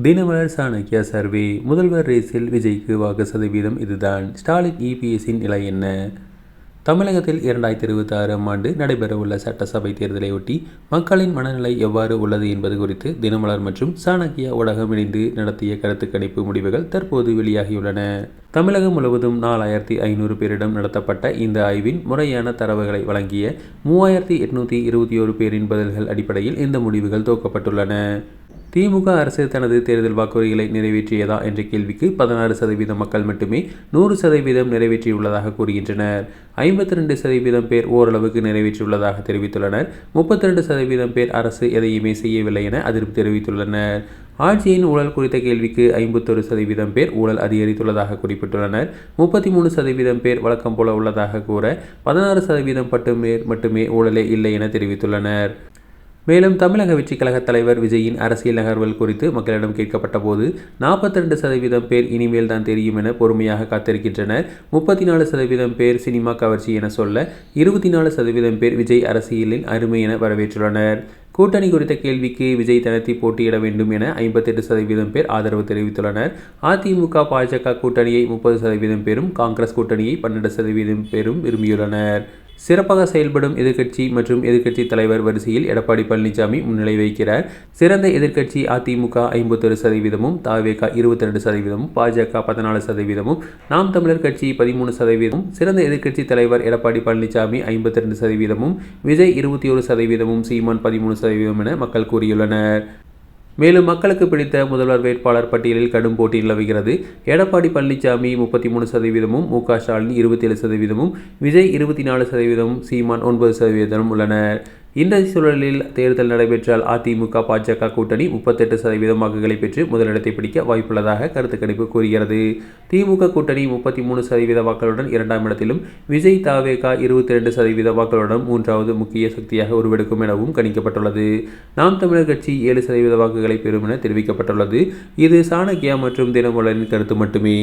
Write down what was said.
Dinamalar Chanakya survey. முதல்வர் ரேஸில் விஜய்க்கு வாக்கு சதவீதம் இதுதான். ஸ்டாலின் இபிஎஸ்ஸின் நிலை என்ன? தமிழகத்தில் இரண்டாயிரத்தி இருபத்தி ஆறாம் ஆண்டு நடைபெறவுள்ள சட்டசபை தேர்தலையொட்டி மக்களின் மனநிலை எவ்வாறு உள்ளது என்பது குறித்து தினமலர் மற்றும் சாணக்கியா ஊடகம் இணைந்து நடத்திய கருத்து கணிப்பு முடிவுகள் தற்போது வெளியாகியுள்ளன. தமிழகம் முழுவதும் நாலாயிரத்தி ஐநூறு பேரிடம் நடத்தப்பட்ட இந்த ஆய்வின் முறையான தரவுகளை வழங்கிய மூவாயிரத்தி எட்நூற்றி இருபத்தி ஒரு பேரின் பதில்கள் அடிப்படையில் இந்த முடிவுகள் துவக்கப்பட்டுள்ளன திமுக அரசு தனது தேர்தல் வாக்குறுதிகளை நிறைவேற்றியதா என்ற கேள்விக்கு பதினாறு சதவீதம் மக்கள் மட்டுமே நூறு சதவீதம் நிறைவேற்றியுள்ளதாக கூறுகின்றனர். ஐம்பத்தி ரெண்டு சதவீதம் பேர் ஓரளவுக்கு நிறைவேற்றியுள்ளதாக தெரிவித்துள்ளனர். முப்பத்தி ரெண்டு சதவீதம் பேர் அரசு எதையுமே செய்யவில்லை என அதிருப்தி தெரிவித்துள்ளனர். ஆட்சியின் ஊழல் குறித்த கேள்விக்கு ஐம்பத்தொரு சதவீதம் பேர் ஊழல் அதிகரித்துள்ளதாக குறிப்பிட்டுள்ளனர். முப்பத்தி மூணு சதவீதம் பேர் வழக்கம் போல உள்ளதாக கூற பதினாறு சதவீதம் பட்டு பேர் மட்டுமே ஊழலே இல்லை என தெரிவித்துள்ளனர். மேலும் தமிழக வெற்றி கழக தலைவர் விஜயின் அரசியல் நகர்வுகள் குறித்து மக்களிடம் கேட்கப்பட்ட போது நாற்பத்தி ரெண்டு சதவீதம் பேர் இனிமேல் தான் தெரியும் என பொறுமையாக காத்திருக்கின்றனர். முப்பத்தி நாலு சதவீதம் பேர் சினிமா கவர்ச்சி என சொல்ல இருபத்தி நாலு சதவீதம் பேர் விஜய் அரசியலின் அருமை என வரவேற்றுள்ளனர். கூட்டணி குறித்த கேள்விக்கு விஜய் தனத்தை போட்டியிட வேண்டும் என ஐம்பத்தெட்டு சதவீதம் பேர் ஆதரவு தெரிவித்துள்ளனர். அதிமுக பாஜக கூட்டணியை முப்பது சதவீதம் பேரும் காங்கிரஸ் கூட்டணியை பன்னெண்டு சதவீதம் பேரும் விரும்பியுள்ளனர். சிறப்பாக செயல்படும் எதிர்க்கட்சி மற்றும் எதிர்க்கட்சி தலைவர் வரிசையில் எடப்பாடி பழனிசாமி முன்னிலை வைக்கிறார் சிறந்த எதிர்க்கட்சி அதிமுக ஐம்பத்தொரு சதவீதமும் தாவேகா இருபத்தி ரெண்டு சதவீதமும் பாஜக பதினாலு சதவீதமும் நாம் தமிழர் கட்சி பதிமூணு சதவீதமும் சிறந்த எதிர்க்கட்சி தலைவர் எடப்பாடி பழனிசாமி ஐம்பத்தி ரெண்டு சதவீதமும் விஜய் இருபத்தி ஒரு சதவீதமும் சீமான் பதிமூணு சதவீதம் என மக்கள் கூறியுள்ளனர். மேலும் மக்களுக்கு பிடித்த முதல்வர் வேட்பாளர் பட்டியலில் கடும் போட்டி நிலவுகிறது. எடப்பாடி பழனிசாமி முப்பத்தி மூணு சதவீதமும் மு க ஸ்டாலின் இருபத்தேழு சதவீதமும் விஜய் இருபத்தி நாலு சதவீதமும் சீமான் ஒன்பது சதவீதமும் உள்ளனர். இன்றைய சூழலில் தேர்தல் நடைபெற்றால் அதிமுக பாஜக கூட்டணி முப்பத்தெட்டு சதவீதம் வாக்குகளை பெற்று முதலிடத்தை பிடிக்க வாய்ப்புள்ளதாக கருத்து கணிப்பு கூறுகிறது. திமுக கூட்டணி முப்பத்தி மூணு சதவீத வாக்களுடன் இரண்டாம் இடத்திலும் விஜய் தாவேகா இருபத்தி ரெண்டு சதவீத வாக்களுடன் மூன்றாவது முக்கிய சக்தியாக உருவெடுக்கும் எனவும் கணிக்கப்பட்டுள்ளது. நாம் தமிழர் கட்சி ஏழு சதவீத வாக்குகளை பெறும் என தெரிவிக்கப்பட்டுள்ளது. இது சாணக்கியா மற்றும் தினமலரின் கருத்து மட்டுமே.